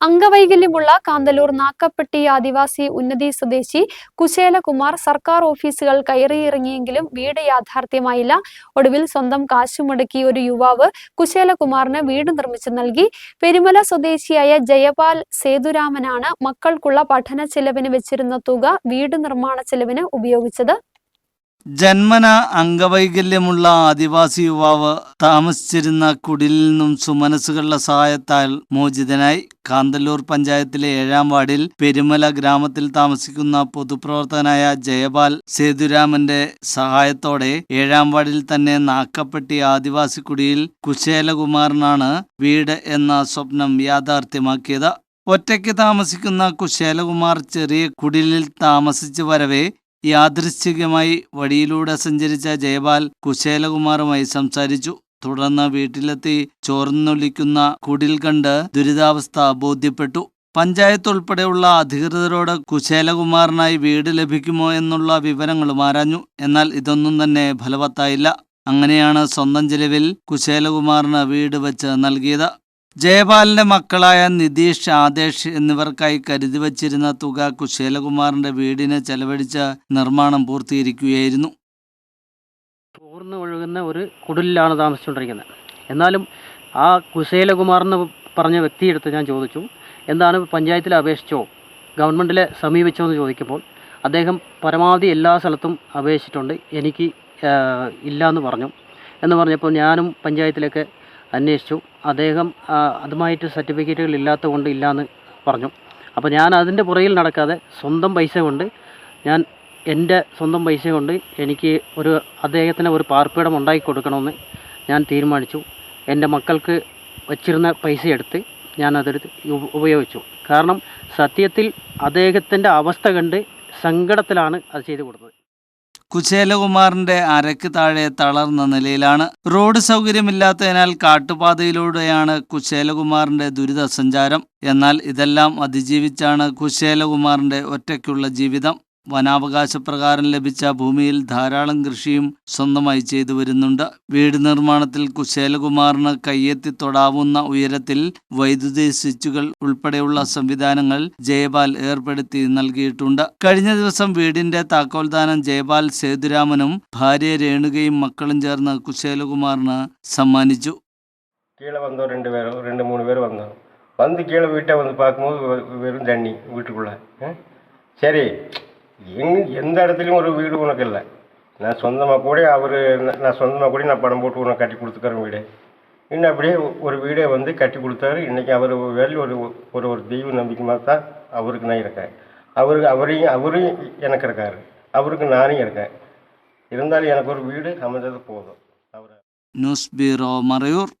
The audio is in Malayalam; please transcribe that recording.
അംഗവൈകല്യമുള്ള കാന്തല്ലൂർ നാക്കപ്പെട്ടി ആദിവാസി ഉന്നതി സ്വദേശി കുശേലകുമാർ സർക്കാർ ഓഫീസുകൾ കയറിയിറങ്ങിയെങ്കിലും വീട് യാഥാർത്ഥ്യമായില്ല. ഒടുവിൽ സ്വന്തം കാശുമുടക്കി ഒരു യുവാവ് കുശേലകുമാറിന് വീട് നിർമ്മിച്ചു നൽകി. പെരുമല സ്വദേശിയായ ജയപാൽ സേതുരാമനാണ് മക്കൾക്കുള്ള പഠന ചെലവിന് വെച്ചിരുന്ന തുക വീട് നിർമ്മാണ ചെലവിന് ഉപയോഗിച്ചത്. ജന്മന അംഗവൈകല്യമുള്ള ആദിവാസി യുവാവ് താമസിച്ചിരുന്ന കുടിലിൽ നിന്നും സുമനസ്സുകളുടെ സഹായത്താൽ മോചിതനായി കാന്തല്ലൂർ പഞ്ചായത്തിലെ ഏഴാം വാർഡിൽ പെരുമല ഗ്രാമത്തിൽ താമസിക്കുന്ന പൊതുപ്രവർത്തകനായ ജയപാൽ സേതുരാമന്റെ സഹായത്തോടെ ഏഴാം വാർഡിൽ തന്നെ നാക്കപ്പെട്ടി ആദിവാസി കുടിയിൽ കുശേലകുമാറിനാണ് വീട് എന്ന സ്വപ്നം യാഥാർത്ഥ്യമാക്കിയത്. ഒറ്റയ്ക്ക് താമസിക്കുന്ന കുശേലകുമാർ ചെറിയ കുടിലിൽ താമസിച്ചു വരവേ യാദൃശ്ചികമായി വഴിയിലൂടെ സഞ്ചരിച്ച ജയപാൽ കുശേലകുമാറുമായി സംസാരിച്ചു. തുടർന്ന് വീട്ടിലെത്തി ചോർന്നൊലിക്കുന്ന കുടിൽ കണ്ട് ദുരിതാവസ്ഥ ബോധ്യപ്പെട്ടു. പഞ്ചായത്ത് ഉൾപ്പെടെയുള്ള അധികൃതരോട് കുശേലകുമാറിനായി വീട് ലഭിക്കുമോ എന്നുള്ള വിവരങ്ങളും ആരാഞ്ഞു. എന്നാൽ ഇതൊന്നും തന്നെ ഫലവത്തായില്ല. അങ്ങനെയാണ് സ്വന്തം ചെലവിൽ കുശേലകുമാറിന് വീട് വെച്ച് നൽകിയത്. ജയപാലിന്റെ മക്കളായ നിതീഷ് ആദേശ് എന്നിവർക്കായി കരുതി വച്ചിരുന്ന തുക കുശേലകുമാറിന്റെ വീടിന് ചെലവഴിച്ച നിർമ്മാണം പൂർത്തീകരിക്കുകയായിരുന്നു. പൂർണ ഒഴുകുന്ന ഒരു കുടിലാണ് താമസിച്ചുകൊണ്ടിരിക്കുന്നത്. എന്നാലും ആ കുശേലകുമാർ എന്ന് പറഞ്ഞ വ്യക്തിയെടുത്ത് ഞാൻ ചോദിച്ചു എന്താണ് പഞ്ചായത്തിൽ അപേക്ഷിച്ചോ? ഗവൺമെന്റിലെ സമീപിച്ചോ? എന്ന് ചോദിക്കുമ്പോൾ അദ്ദേഹം പരമാവധി എല്ലാ സ്ഥലത്തും അപേക്ഷിച്ചിട്ടുണ്ട്. എനിക്ക് ഇല്ല എന്ന് പറഞ്ഞു. എന്ന് പറഞ്ഞപ്പോൾ ഞാനും പഞ്ചായത്തിലേക്ക് അന്വേഷിച്ചു. അദ്ദേഹം അതുമായിട്ട് സർട്ടിഫിക്കറ്റുകൾ ഇല്ലാത്തത് കൊണ്ട് ഇല്ലയെന്ന് പറഞ്ഞു. അപ്പോൾ ഞാൻ അതിന്റെ പുറകിൽ നടക്കാതെ സ്വന്തം പൈസ കൊണ്ട് ഞാൻ എന്റെ സ്വന്തം പൈസ കൊണ്ട് എനിക്ക് ഒരു അദ്ദേഹത്തിന് ഒരു പാർപ്പിടം ഉണ്ടാക്കി കൊടുക്കണമെന്ന് ഞാൻ തീരുമാനിച്ചു. എന്റെ മക്കൾക്ക് വച്ചിരുന്ന പൈസ എടുത്ത് ഉപ- ഉപയോഗിച്ചു. കാരണം സത്യത്തിൽ അദ്ദേഹത്തിന്റെ അവസ്ഥ കണ്ട് സങ്കടത്തിലാണ് അത് ചെയ്തു കൊടുത്തത്. കുശേലകുമാറിന്റെ അരക്ക് താഴെ തളർന്ന നിലയിലാണ്. റോഡ് സൗകര്യമില്ലാത്തതിനാൽ കാട്ടുപാതയിലൂടെയാണ് കുശേലകുമാറിന്റെ ദുരിത സഞ്ചാരം എന്നാൽ ഇതെല്ലാം അതിജീവിച്ചാണ് കുശേലകുമാറിന്റെ ഒറ്റയ്ക്കുള്ള ജീവിതം. വനാവകാശ പ്രകാരം ലഭിച്ച ഭൂമിയിൽ ധാരാളം കൃഷിയും സ്വന്തമായി ചെയ്തു വരുന്നുണ്ട് വീട് നിർമ്മാണത്തിൽ കുശേലകുമാറിന് കയ്യെത്തി തൊടാവുന്ന ഉയരത്തിൽ വൈദ്യുതി സ്വിച്ചുകൾ ഉൾപ്പെടെയുള്ള സംവിധാനങ്ങൾ ജയപാൽ ഏർപ്പെടുത്തി നൽകിയിട്ടുണ്ട് കഴിഞ്ഞ ദിവസം വീടിന്റെ താക്കോൽദാനം ജയപാൽ സേതുരാമനും ഭാര്യ രേണുകയും മക്കളും ചേർന്ന് കുശേലകുമാറിന് സമ്മാനിച്ചു கீழே வந்தோம் ரெண்டு பேரும் ரெண்டு மூணு பேர் வந்தோம் வந்து கீழே வீட்டை வந்து பார்க்கும்போது வெ- வெறும் தண்ணி வீட்டுக்குள்ளே சரி எங் எந்த இடத்துலையும் ஒரு வீடு உனக்கு இல்லை. நான் சொந்தமாக கூட அவர் நான் சொந்தமாக கூட நான் பணம் போட்டு உனக்கு கட்டி கொடுத்துக்கிறேன் வீடு. இன்னும் அப்படியே ஒரு வீடே வந்து கட்டி கொடுத்தாரு. இன்றைக்கி அவர் வேலையில் ஒரு ஒரு ஒரு தெய்வ நம்பிக்கையாக தான் அவருக்கு நான் இருக்கேன். அவருக்கு அவரையும் அவரையும் எனக்கு இருக்கார். அவருக்கு நானும் இருக்கேன். இருந்தாலும் எனக்கு ஒரு வீடு அமைஞ்சது போதும். அவர் நியூஸ் பீரோ மறையூர்.